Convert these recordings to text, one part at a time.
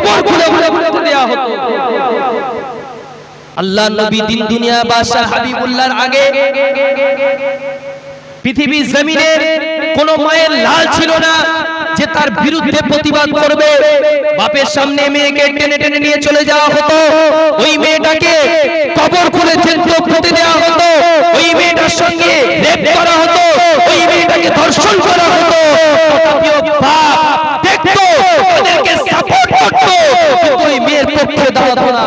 কবর খুলে খুলে করতে দেয়া হতো। আল্লাহ নবী দিন দুনিয়া বাদশা হাবিবুল্লাহর আগে পৃথিবীর জমিনের কোন মায়ের লাল ছিল না যে তার বিরুদ্ধে প্রতিবাদ করবে। বাপের সামনে মেয়েকে টেনে টেনে নিয়ে চলে যাওয়া হতো। ওই মেয়েটাকে কবর করে চেন্দ্র পুঁতে দেওয়া হতো। ওই মেয়েটার সঙ্গে রেপ করা হতো। ওই মেয়েটাকে ধর্ষণ করা হতো তথাপিও বাপ দেখতো তাদেরকে সাপোর্ট করতো কিন্তু ওই মেয়ের পক্ষে দাঁড়াতো না।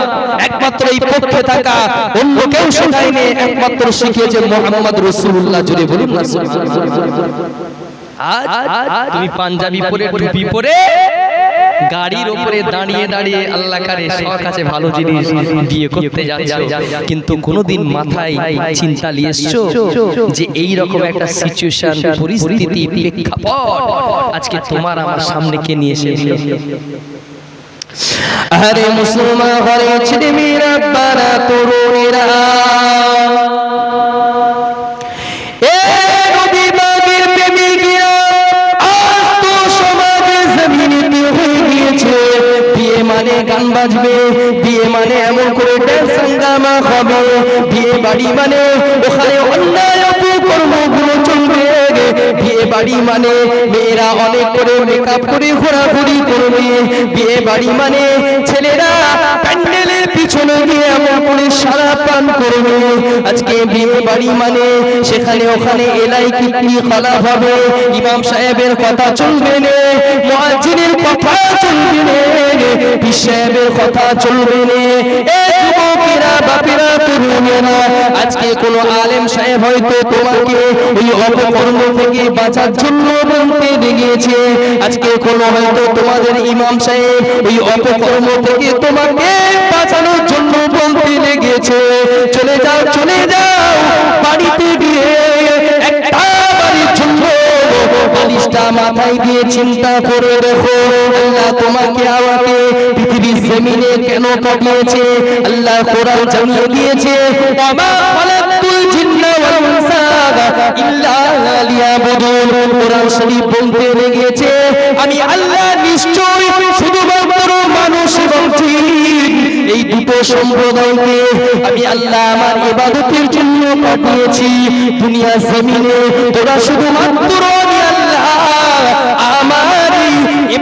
একমাত্র এই পক্ষে থাকা অন্য কেউ একমাত্র শিখিয়েছে মোহাম্মদ রসুল্লাহ আজ তুমি পাঞ্জাবি পরে, টুপি পরে, গাড়ির উপরে দাঁড়িয়ে দাঁড়িয়ে আল্লাহ কারে সবার কাছে ভালো জিনিস বিয়ে করতে যাচ্ছ, কিন্তু কোনোদিন মাথায় চিন্তা নিয়ে এসছো যে এই রকম একটা সিচুয়েশন পরিস্থিতি, প্রেক্ষাপট আজকে তোমার আমার সামনে কে নিয়ে এসেছে? আরে মুসলমান ঘরে ছেলে মেয়েরা বারা তরুণীরা মানে গান বাজবে, বিয়ে মানে এমন করে ড্যান্স হবে। বিয়ে বাড়ি মানে ওখানে অন্যায় বাড়ি মানে মেয়েরা অনেক করে মেকআপ করে ঘোরাঘুরি করবে। বিয়ে বাড়ি মানে ছেলেরা প্যান্ডেলের পিছনে গিয়ে এমন করে সারা পান করবে। আজকে বিয়ে বাড়ি মানে সেখানে ওখানে এলাই কিতনি খলা হবে ইমাম সাহেবের কথা চলবে না কথা চলবে না, পীর সাহেবের কথা চলবে না। যুবকেরা বাপেরা আজকে আলেম সাহেব হয়তো তোমাকে ওই অপকর্ম থেকে বাঁচার জন্য বলতে আজকে হয়তো তোমাদের ইমাম সাহেব ওই অপকর্ম থেকে তোমাকে বাঁচানোর জন্য বলতে চলে যাও চলে যাও, বাড়িতে গিয়ে একটা বাড়ির জন্য মাথায় দিয়ে চিন্তা করে দেখো। তোমাকে আমাকে জমিনে কেন পাঠিয়েছে? আল্লাহ কোরআন জানিয়ে দিয়েছে, ওমা খালাকতুল জিন্না ওয়াল ইনসা ইল্লা লিয়াবুদুন। কোরআন শরীফ বলতে লেগেছে, আমি আল্লাহ নিশ্চয়ই শুধুমাত্র মানুষ এবং এই দুটো সম্প্রদায়কে আমি আল্লাহ আমার ইবাদতের জন্য পাঠিয়েছি। দুনিয়া জমিনে তোরা শুধুমাত্র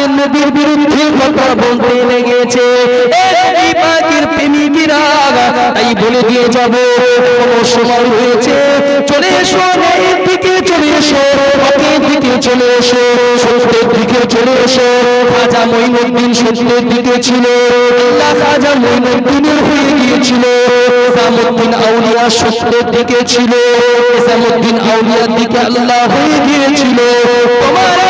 আজকে নবীর বিরুদ্ধে কথা বলতে লেগেছে। তাই বলে দিয়ে যাব। সময় হয়েছে। চলে এসো দিকে চলে এসো দিকে চলে এসো, সত্যের দিকে চলে এসো। সত্যের দিকে ছিল। আল্লাহ হয়ে গিয়েছিল। আউলিয়া সত্যের দিকে ছিল। ইসামুদ্দিন আউলিয়ার দিকে আল্লাহ হয়ে গিয়েছিল। তোমার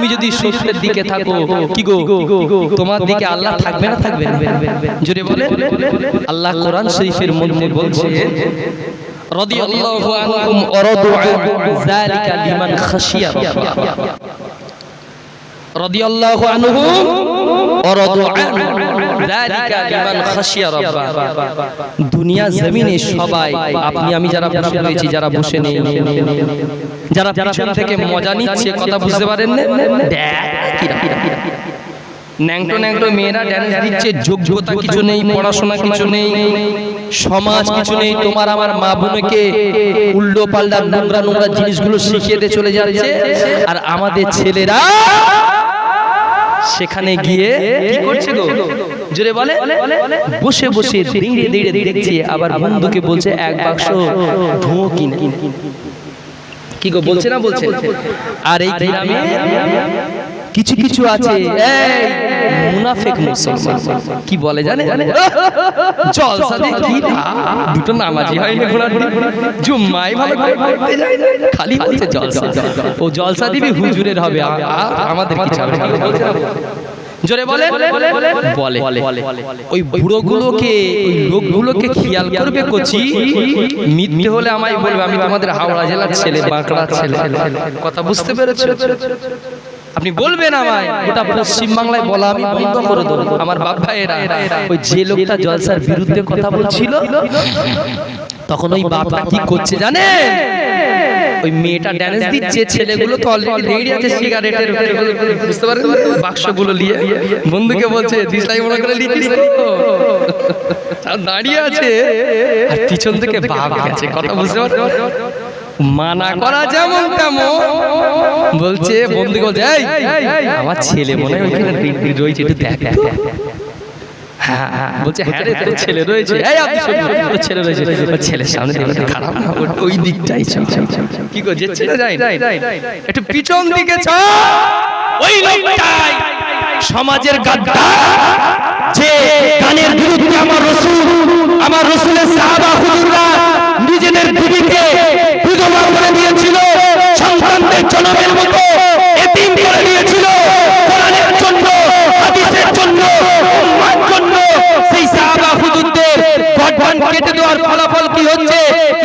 তুমি যদি সত্যের দিকে থাকো কি গো? তোমার দিকে আল্লাহ থাকবে না থাকবে জোরে বলে আল্লাহ কোরআন শরীফের মধ্যে বলছে রাদিয়াল্লাহু আনহুম ওয়ারাদু যালিকা লিমান খাশিয়া রাদিয়াল্লাহু আনহুম ওয়ারাদু যালিকা দুনিয়া জমিনে সবাই আপনি আমি যারা বসে রয়েছি যারা বসে নেই যারা পিছন থেকে মজা নিচ্ছে কথা বুঝতে পারেন ন্যাংটো ন্যাংটো মেয়েরা ড্যান্স দিচ্ছে যোগ্যতা কিছু নেই পড়াশোনা কিছু নেই সমাজ কিছু নেই তোমার আমার মা বোনকে উল্টো পাল্টা নোংরা নোংরা জিনিসগুলো শিখিয়ে দিয়ে চলে যাচ্ছে। আর আমাদের ছেলেরা সেখানে গিয়ে কি করছে গো? জোরে বলে? বসে বসে দেড়ে দেড়ে দেখছে আবার বন্ধুকে বলছে এক বাক্স ধুঁয়ো কিনে। কি গো বলছে না বলছে? আর এই গ্রামে কিছু কিছু আছে। এই মুনাফিক মুসলমান। কি বলে জানে? জলসা দেখি দুটো নামাজি ঘোড়ার ডিম। জুম্মাই ভালো করে পড়তে যায় না। খালি বলছে জলসা ও জলসা দিবি হুজুরের হবে। আমাদের কিছু হবে? না। জোরে বলে বলে ওই বুড়োগুলোকে ওই লোকগুলোকে খেয়াল করবে কচি। মিথ্যে হলে আমায় বলবে আমি তোমাদের হাওড়া জেলার ছেলে বাঁকড়ার ছেলে কথা বুঝতে পেরেছ? আপনি বলবেন আমায় গোটা পশ্চিম বাংলায় বলা আমি বন্ধ করে দেবো। আমার বাপ ভাইয়েরা ওই যে লোকটা জলসার বিরুদ্ধে কথা বলছিল তখন ওই বাপটা কি করছে জানে ওই মেয়েটা ড্যান্স দিচ্ছে ছেলেগুলো তো অলরেডি রেডি আছে সিগারেটের বুঝতে পারেন বাক্সগুলো নিয়ে বন্ধুকে বলছে দিশলাই মনে করে লিখিস তো দাঁড়িয়ে আছে আর পিছন থেকে বাপ গেছে কথা বুঝতে পারছ মানা করা যেমন তেমন বলছে বন্ধুকে বলছে এই আমার ছেলে মনে হয় ওইখানে রয়েছে একটু দেখ হ্যাঁ হ্যাঁ বলছে হ্যাঁ রে তোর ছেলে রয়েছে। এই আপনি তোর ছেলে রয়েছে। ওর ছেলের সামনে দেখে খারাপ। না ওই দিকটাই কি গো যেচ্ছে না যাই একটু পিছন দিকে ওই লোকটাই সমাজের গাদ্দার যে গানের বিরুদ্ধে আমার রসুল আমার রসুলের সাহাবা হুজুররা দেওয়ার ফলাফল কি হচ্ছে?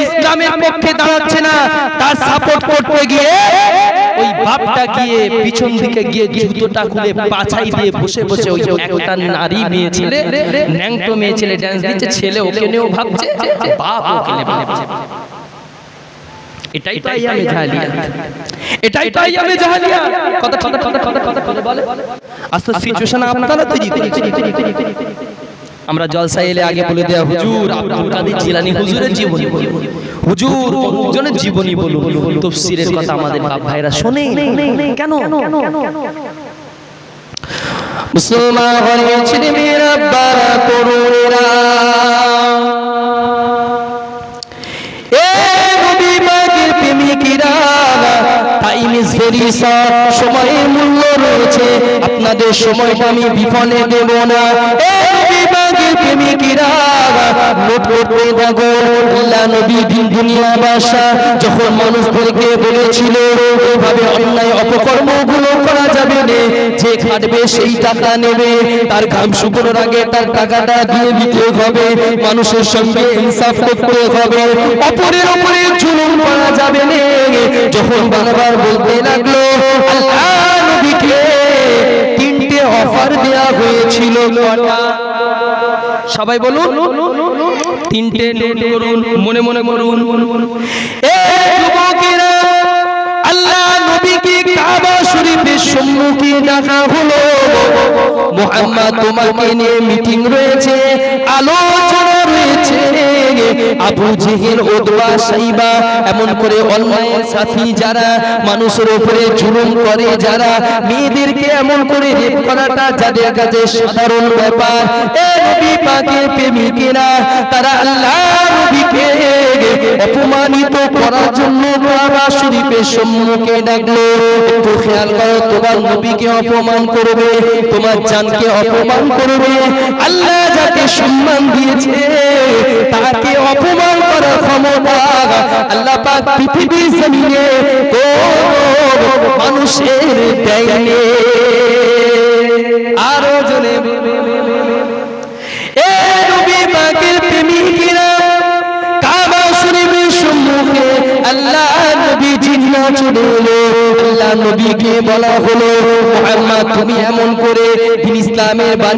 ইসলামের পক্ষে দাঁড়াচ্ছে না। তার সাপোর্ট করতে গিয়ে ওই বাপটা গিয়ে পিছন দিকে গিয়ে জুতোটা খুলে পাছাই দিয়ে বসে বসে ওই একটা নারী মেয়ে ছেলে, ন্যাংটো মেয়ে ছেলে ড্যান্স দিচ্ছে, ছেলে ওকে নিয়েও ভাবছে, বাপ ওকে নিয়ে ভাবছে। এটাই তো আইয়ামে জাহালিয়া। এটাই তো আইয়ামে জাহালিয়া। কথা কথা কথা কথা কথা বলে আস্তে সিচুয়েশন আপনারা তৈরি করে আমরা জলসা এলে আগে বলে দেয়া, হুজুর আব্দুল কাদের জিলানী হুজুরের জীবনী বলুন। হুজুর অমুকজনের জীবনী বলুন। তফসিরের কথা আমাদের বাপ ভাইরা শোনে। কেন? মুসলমান ছেলে মেয়েরা ইজ ভেরি সময়ের মূল্য রয়েছে। আপনাদের সময়টা আমি বিফলে দেব না। যখন মানুষদেরকে বলেছিল এইভাবে অন্যায় করা যাবে যে খাটবে সেই টাকা নেবে, তার ঘাম শুকনোর আগে তার টাকাটা দিয়ে দিতে হবে, মানুষের সঙ্গে ইনসাফ করতে হবে, অপরের উপরে জুলুম করা যাবে যখন বারবার বলতে লাগল, আল্লাহ নবীকে তিনটে অফার দেয়া হয়েছিল কটা? সবাই বলুন। তিনটে নোট করুন, মনে মনে করুন। আল্লাহ হলো। মোহাম্মদ তোমাকে নিয়ে মিটিং রয়েছে। আলোচনা সাধারণ ব্যাপার। প্রেমিকেরা, তারা আল্লাহ অপমানিত করার জন্য শরীফের সম্মুখে ডাকলো। একটু খেয়াল করো, তোমার নবীকে অপমান করবে, তোমার জানকে অপমান করবে। আল্লাহ যাকে সম্মান দিয়েছে তাকে অপমান করার ক্ষমতা আল্লাহ পৃথিবীর জমিনে মানুষের দেয়নি। আরও জনে আল্লাহ নবী জিন্না চলে এলো। আল্লাহ নবীকে বলা হলো, মুহাম্মদ, তুমি এমন করে দিন ইসলামের বাণী